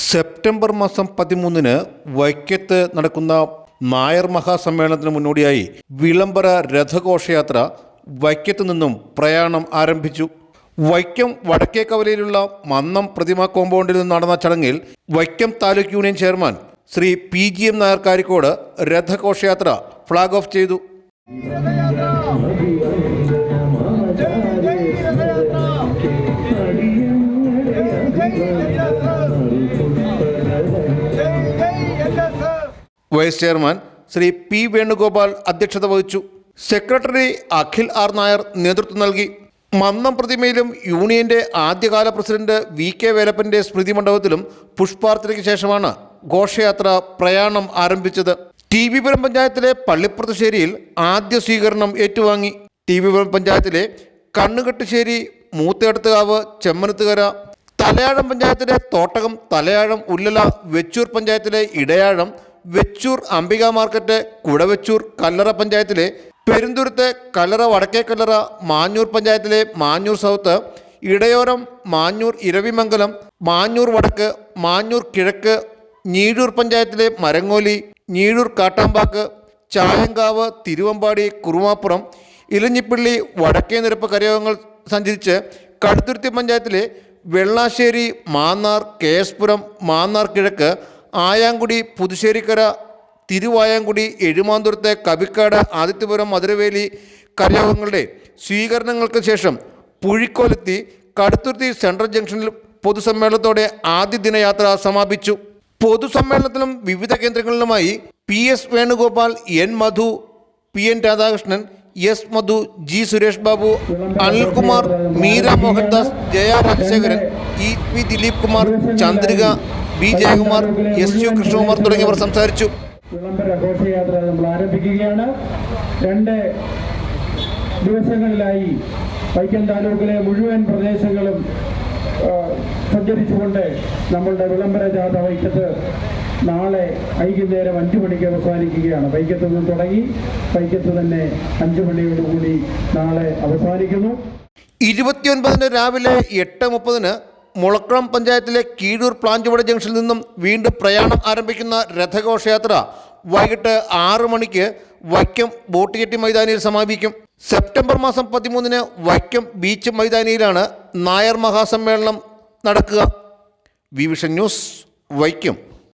September മാസം പതിമൂന്നിന് വൈക്കത്ത് നടക്കുന്ന നായർ മഹാസമ്മേളനത്തിന് മുന്നോടിയായി വിളംബര രഥഘോഷയാത്ര വൈക്കത്ത് നിന്നും പ്രയാണം ആരംഭിച്ചു. വൈക്കം വടക്കേക്കവലയിലുള്ള മന്നം പ്രതിമ കോമ്പൗണ്ടിൽ നിന്ന് നടന്ന ചടങ്ങിൽ Vaikom taluk union chairman Shri P G M Nair Karikkode രഥഘോഷയാത്ര flag off ചെയ്തു. Vice chairman Shri P Venugopal അധ്യക്ഷത വഹിച്ചു. സെക്രട്ടറി അഖിൽ ആർ നായർ നേതൃത്വം നൽകി. മന്നം പ്രതിമയിലും യൂണിയന്റെ ആദ്യകാല പ്രസിഡന്റ് വി കെ വേലപ്പന്റെ സ്മൃതി മണ്ഡപത്തിലും പുഷ്പാർച്ചനയ്ക്ക് ശേഷമാണ് ഘോഷയാത്ര പ്രയാണം ആരംഭിച്ചത്. ടി വി പുരം പഞ്ചായത്തിലെ പള്ളിപ്പുറത്തുശ്ശേരിയിൽ ആദ്യ സ്വീകരണം ഏറ്റുവാങ്ങി. ടി വി പുരം പഞ്ചായത്തിലെ കണ്ണുകെട്ടുശ്ശേരി മൂത്തേടത്തുകാവ് ചെമ്മനത്തുകര തലയാഴം പഞ്ചായത്തിലെ തോട്ടകം തലയാഴം ഉല്ലല വെച്ചൂർ പഞ്ചായത്തിലെ ഇടയാഴം വെച്ചൂർ അംബിക മാർക്കറ്റ് കുടവെച്ചൂർ കല്ലറ പഞ്ചായത്തിലെ പെരുന്തുരുത്ത് കല്ലറ വടക്കേ കല്ലറ മാഞ്ഞൂർ പഞ്ചായത്തിലെ മാഞ്ഞൂർ സൗത്ത് ഇടയോരം മാഞ്ഞൂർ ഇരവിമംഗലം മാഞ്ഞൂർ വടക്ക് മാഞ്ഞൂർ കിഴക്ക് ഞീഴൂർ പഞ്ചായത്തിലെ മരങ്ങോലി ഞീഴൂർ കാട്ടാമ്പാക്ക് ചായങ്കാവ് തിരുവമ്പാടി കുറുമാപ്പുറം ഇലഞ്ഞിപ്പള്ളി വടക്കേ നിരപ്പ് കരയോഗങ്ങൾ സഞ്ചരിച്ച് കടുത്തുരുത്തി പഞ്ചായത്തിലെ വെള്ളാശ്ശേരി മാന്നാർ കെ എസ് പുരം മാന്നാർ കിഴക്ക് ആയാങ്കുടി പുതുശ്ശേരിക്കര തിരുവായാങ്കുടി എഴുമാന്തുരത്തെ കവിക്കാട് ആദിത്യപുരം മധുരവേലി കരയോഗങ്ങളുടെ സ്വീകരണങ്ങൾക്ക് ശേഷം പുഴിക്കോലെത്തി കടുത്തുരുത്തി സെൻട്രൽ ജംഗ്ഷനിൽ പൊതുസമ്മേളനത്തോടെ ആദ്യ ദിനയാത്ര സമാപിച്ചു. പൊതുസമ്മേളനത്തിലും വിവിധ കേന്ദ്രങ്ങളിലുമായി P S Venugopal N Madhu P N Radhakrishnan S Madhu G Suresh Babu Anilkumar Meera Mohandas Jaya Rajasekharan E P Dileep Kumar Chandrika B Jayakumar S U Krishnakumar തുടങ്ങിയവർ സംസാരിച്ചു. വിളംബര ഘോഷയാത്ര നമ്മൾ ആരംഭിക്കുകയാണ്. രണ്ട് ദിവസങ്ങളിലായി വൈക്കം താലൂക്കിലെ മുഴുവൻ പ്രദേശങ്ങളും സഞ്ചരിച്ചുകൊണ്ട് നമ്മളുടെ വിളംബര ജാഥ വൈക്കത്ത് നാളെ വൈകുന്നേരം അഞ്ചു മണിക്ക് അവസാനിക്കുകയാണ്. വൈക്കത്ത് നിന്ന് തുടങ്ങി വൈക്കത്ത് തന്നെ അഞ്ചു മണിയോടുകൂടി നാളെ അവസാനിക്കുന്നു. ഇരുപത്തിയൊൻപതിന് രാവിലെ എട്ട് മുപ്പതിന് മുളക്കുളം പഞ്ചായത്തിലെ കീഴൂർ പ്ലാഞ്ചുവട ജംഗ്ഷനിൽ നിന്നും വീണ്ടും പ്രയാണം ആരംഭിക്കുന്ന രഥഘോഷയാത്ര വൈകിട്ട് ആറു മണിക്ക് വൈക്കം ബോട്ടുകെട്ടി മൈതാനിയിൽ സമാപിക്കും. സെപ്റ്റംബർ മാസം പതിമൂന്നിന് വൈക്കം ബീച്ച് മൈതാനിയിലാണ് നായർ മഹാസമ്മേളനം നടക്കുക. വിവിഷൻ ന്യൂസ് വൈക്കം.